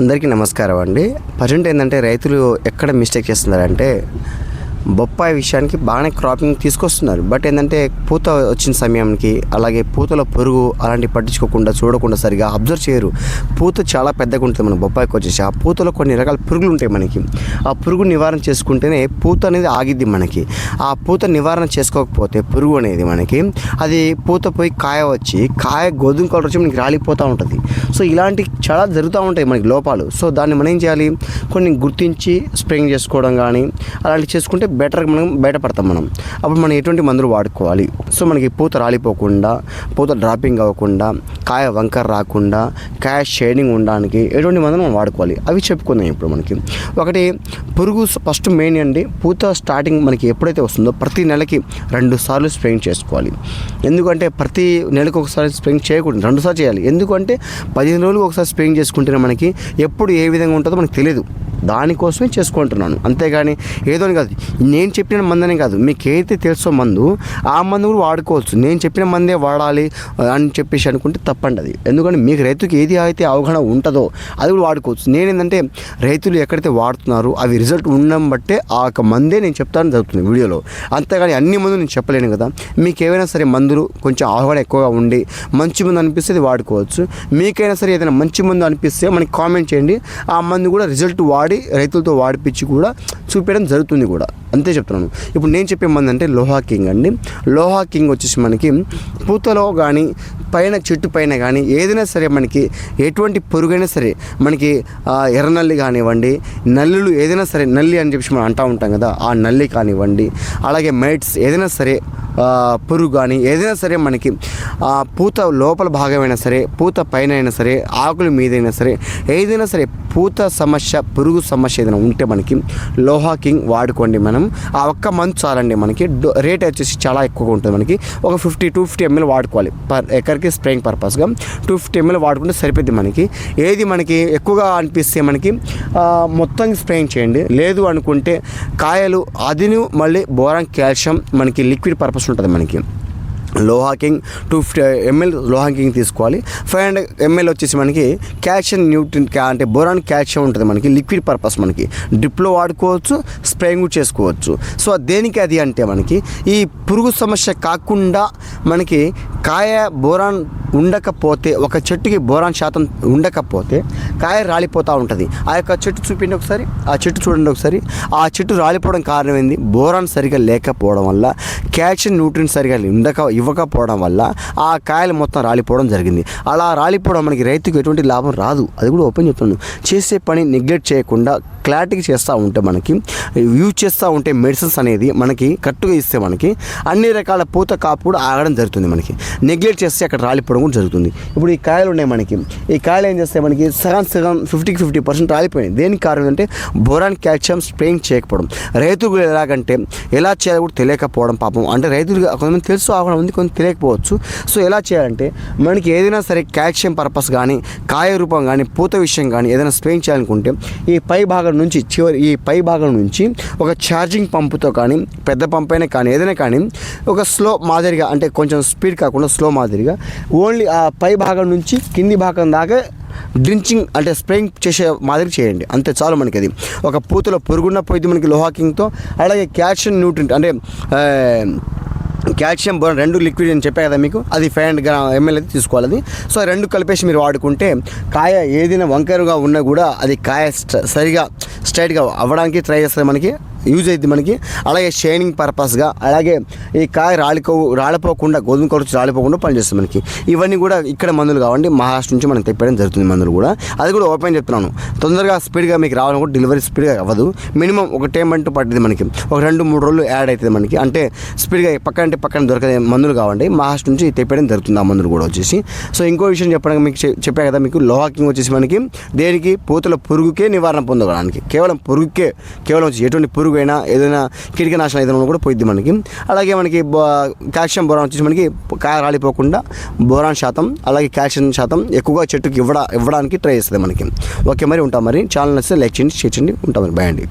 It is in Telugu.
అందరికీ నమస్కారం అండి. ప్రజెంట్ ఏంటంటే రైతులు ఎక్కడ మిస్టేక్ చేస్తున్నారంటే బొప్పాయి విషయానికి బాగానే క్రాపింగ్ తీసుకొస్తున్నారు. బట్ ఏంటంటే పూత వచ్చిన సమయానికి అలాగే పూతలో పురుగు అలాంటివి పట్టించుకోకుండా చూడకుండా సరిగా అబ్జర్వ్ చేయరు. పూత చాలా పెద్దగా ఉంటుంది మన బొప్పాయికి వచ్చేసి. ఆ పూతలో కొన్ని రకాల పురుగులు ఉంటాయి మనకి. ఆ పురుగు నివారణ చేసుకుంటేనే పూత అనేది ఆగిద్ది మనకి. ఆ పూత నివారణ చేసుకోకపోతే పురుగు అనేది మనకి అది పూత పోయి కాయ వచ్చి కాయ గోధుమ కలర్ వచ్చి మనకి రాలిపోతూ ఉంటుంది. సో ఇలాంటి చాలా జరుగుతూ ఉంటాయి మనకి లోపాలు. సో దాన్ని మనం ఏం చేయాలి? కొన్ని గుర్తించి స్ప్రేయింగ్ చేసుకోవడం కానీ అలాంటివి చేసుకుంటే బెటర్గా మనం బయటపడతాం మనం. అప్పుడు మనం ఎటువంటి మందులు వాడుకోవాలి? సో మనకి పూత రాలిపోకుండా పూత డ్రాపింగ్ అవ్వకుండా కాయ వంకర రాకుండా కాయ షేడింగ్ ఉండడానికి ఎటువంటి మందులు మనం వాడుకోవాలి? అవి చెప్పుకుందాం ఇప్పుడు మనకి. ఒకటి పురుగు ఫస్ట్ మెయిన్ అండి. పూత స్టార్టింగ్ మనకి ఎప్పుడైతే వస్తుందో ప్రతి నెలకి రెండు సార్లు స్ప్రేయింగ్ చేసుకోవాలి. ఎందుకంటే ప్రతి నెలకు ఒకసారి స్ప్రేయింగ్ చేయకూడదు. రెండు సార్లు చేయాలి. ఎందుకంటే పదిహేను రోజులు ఒకసారి స్ప్రేయింగ్ చేసుకుంటేనే మనకి ఎప్పుడు ఏ విధంగా ఉంటుందో మనకు తెలియదు దానికోసమే చేసుకుంటున్నాను. అంతేగాని ఏదో అని కాదు. నేను చెప్పిన మందనే కాదు. మీకు ఏదైతే తెలుసో మందు ఆ మందు కూడా వాడుకోవచ్చు. నేను చెప్పిన మందే వాడాలి అని చెప్పేసి అనుకుంటే తప్పండి అది ఎందుకంటే మీకు రైతుకి ఏది అయితే అవగాహన ఉంటుందో అది కూడా వాడుకోవచ్చు. నేను ఏంటంటే రైతులు ఎక్కడైతే వాడుతున్నారో అవి రిజల్ట్ ఉండడం బట్టే ఆ యొక్క మందే నేను చెప్తాను జరుగుతుంది వీడియోలో. అంతేగాని అన్ని మందులు నేను చెప్పలేను కదా. మీకు ఏవైనా సరే మందులు కొంచెం అవగాహన ఎక్కువగా ఉండి మంచి మందు అనిపిస్తే అది వాడుకోవచ్చు. మీకైనా సరే ఏదైనా మంచి మందు అనిపిస్తే మనకి కామెంట్ చేయండి. ఆ మందు కూడా రిజల్ట్ వాడి రైతులతో వాడిపించి కూడా చూపించడం జరుగుతుంది కూడా. అంతే చెప్తున్నాను. ఇప్పుడు నేను చెప్పే మంది అంటే లోహా కింగ్ అండి. లోహా కింగ్ వచ్చేసి మనకి పూతలో కానీ పైన చెట్టు పైన కానీ ఏదైనా సరే మనకి ఎటువంటి పురుగైనా సరే మనకి ఎర్రనల్లి కానివ్వండి నల్లులు ఏదైనా సరే నల్లి అని చెప్పి మనం అంటూ ఉంటాం కదా ఆ నల్లి కానివ్వండి అలాగే మైట్స్ ఏదైనా సరే పురుగు కానీ ఏదైనా సరే మనకి పూత లోపల భాగమైనా సరే పూత పైన అయినా సరే ఆకుల మీదైనా సరే ఏదైనా సరే పూత సమస్య పురుగు సమస్య ఏదైనా ఉంటే మనకి లోహా కింగ్ వాడుకోండి మనం. ఆ ఒక్క మంత్ చాలండి మనకి. డో- రేట్ వచ్చేసి చాలా ఎక్కువగా ఉంటుంది మనకి. ఒక ఫిఫ్టీ టూ ఫిఫ్టీ ఎంఎల్ వాడుకోవాలి. పర్ ఎకర్కి స్ప్రేయింగ్ పర్పస్గా. టూ ఫిఫ్టీ ఎంఎల్ వాడుకుంటే సరిపోద్ది మనకి. ఏది మనకి ఎక్కువగా అనిపిస్తే మనకి మొత్తం స్ప్రేయింగ్ చేయండి. లేదు అనుకుంటే కాయలు అదిను మళ్ళీ బోరాన్ కాల్షియం మనకి లిక్విడ్ పర్పస్ ఉంటుంది మనకి. లో హాకింగ్ టూ ఫిఫ్టీ ఎంఎల్లో హాకింగ్ తీసుకోవాలి. ఫైవ్ హండ్రెడ్ ఎంఎల్ వచ్చేసి మనకి క్యాల్షియం న్యూట్రిన్ అంటే బోరాన్ క్యాల్షియం ఉంటుంది మనకి లిక్విడ్ పర్పస్ మనకి. డ్రిప్లో వాడుకోవచ్చు స్ప్రేయింగ్ కూడా చేసుకోవచ్చు. సో దేనికి అది అంటే మనకి ఈ పురుగు సమస్య కాకుండా మనకి కాయ బోరాన్ ఉండకపోతే ఒక చెట్టుకి బోరాన్ శాతం ఉండకపోతే కాయ రాలిపోతూ ఉంటుంది. ఆ యొక్క చెట్టు చూపిండి ఒకసారి. ఆ చెట్టు చూడండి ఒకసారి. ఆ చెట్టు రాలిపోవడం కారణం ఏంది? బోరాన్ సరిగా లేకపోవడం వల్ల క్యాల్షియం న్యూట్రిన్ సరిగా ఉండక ఇవ్వకపోవడం వల్ల ఆ కాయలు మొత్తం రాలిపోవడం జరిగింది. అలా రాలిపోవడం మనకి రైతుకు ఎటువంటి లాభం రాదు. అది కూడా ఓపెన్ చెప్తున్నాను. చేసే పని నెగ్లెక్ట్ చేయకుండా క్లారిటీ చేస్తూ ఉంటే మనకి యూజ్ చేస్తూ ఉంటే మెడిసిన్స్ అనేది మనకి కరెక్ట్గా ఇస్తే మనకి అన్ని రకాల పూత కాపు కూడా ఆగడం జరుగుతుంది మనకి. నెగ్లెక్ట్ చేస్తే అక్కడ రాలిపోవడం కూడా జరుగుతుంది. ఇప్పుడు ఈ కాయలు ఉన్నాయి మనకి. ఈ కాయలు ఏం చేస్తాయి మనకి? సగం సగం ఫిఫ్టీకి ఫిఫ్టీ పర్సెంట్ రాలిపోయినాయి. దేనికి కారణం అంటే బోరాన్ క్యాల్షియం స్ప్రేయింగ్ చేయకపోవడం. రైతులు ఎలాగంటే ఎలా చేయాలో కూడా తెలియకపోవడం పాపం. అంటే రైతులు కొంతమంది తెలుసు ఆగడం ఉంది కొంత తెలియకపోవచ్చు. సో ఎలా చేయాలంటే మనకి ఏదైనా సరే క్యాల్షియం పర్పస్ కానీ కాయ రూపం కానీ పూత విషయం కానీ ఏదైనా స్ప్రేయింగ్ చేయాలనుకుంటే ఈ పై భాగం నుంచి చివరి ఈ పై భాగం నుంచి ఒక ఛార్జింగ్ పంపుతో కానీ పెద్ద పంప్ అయినా కానీ ఏదైనా కానీ ఒక స్లో మాదిరిగా అంటే కొంచెం స్పీడ్ కాకుండా స్లో మాదిరిగా ఓన్లీ ఆ పై భాగం నుంచి కింది భాగం దాకా డ్రించింగ్ అంటే స్ప్రేయింగ్ చేసే మాదిరి చేయండి. అంతే చాలు మనకి అది ఒక పూతలో పురుగున్న పోయింది మనకి లోహాకింగ్తో అలాగే క్యాల్షియం న్యూట్రియంట్ అంటే కాల్షియం బోరాన్ రెండు లిక్విడ్ అని చెప్పే కదా మీకు? అది ఫైవ్ హండ్రెడ్ గ్రామ్ ఎంఎల్ అయితే తీసుకోవాలి అది. సో రెండు కలిపేసి మీరు వాడుకుంటే కాయ ఏదైనా వంకరుగా ఉన్నా కూడా అది కాయ సరిగా స్ట్రైట్గా అవ్వడానికి ట్రై చేస్తుంది మనకి. యూజ్ అయింది మనకి. అలాగే షైనింగ్ పర్పస్గా అలాగే ఈ కాయ రాలికో రాలిపోకుండా గోధుమ కొరచు రాలిపోకుండా పనిచేస్తుంది మనకి. ఇవన్నీ కూడా ఇక్కడ మందులు కావండి. మహారాష్ట్ర నుంచి మనం తెప్పడం జరుగుతుంది మందులు కూడా. అది కూడా ఓపెన్ చెప్తున్నాను తొందరగా స్పీడ్గా మీకు రావాలని కూడా డెలివరీ స్పీడ్గా అవ్వదు. మినిమం ఒక టైం అంటూ పడుతుంది మనకి. ఒక రెండు మూడు రోజులు యాడ్ అవుతుంది మనకి. అంటే స్పీడ్గా పక్కన అంటే పక్కన దొరకదే మందులు కావండి. మహారాష్ట్ర నుంచి తెప్పడం జరుగుతుంది ఆ మందులు కూడా వచ్చేసి. సో ఇంకో విషయం చెప్పడానికి మీకు చె- చెప్పా కదా మీకు లోహాకింగ్ వచ్చేసి మనకి దేనికి? పూతల పురుగుకే నివారణ పొందడానికి. కేవలం పురుగుకే కేవలం ఎటువంటి పురుగు పోయినా ఏదైనా కిటికీ నాశనం ఏదైనా కూడా పోయిద్ది మనకి. అలాగే మనకి బో- కాల్షియం బోరాన్ వచ్చేసి మనకి కాయ రాలిపోకుండా బోరాన్ శాతం అలాగే కాల్షియం శాతం ఎక్కువగా చెట్టుకి ఇవ్వడా ఇవ్వడానికి ట్రై చేస్తుంది మనకి. ఓకే మరి ఉంటాం మరి. ఛానల్ నచ్చితే లైక్ చేయండి షేర్ చేయండి ఉంటాం మరి. బాయ్ అండి.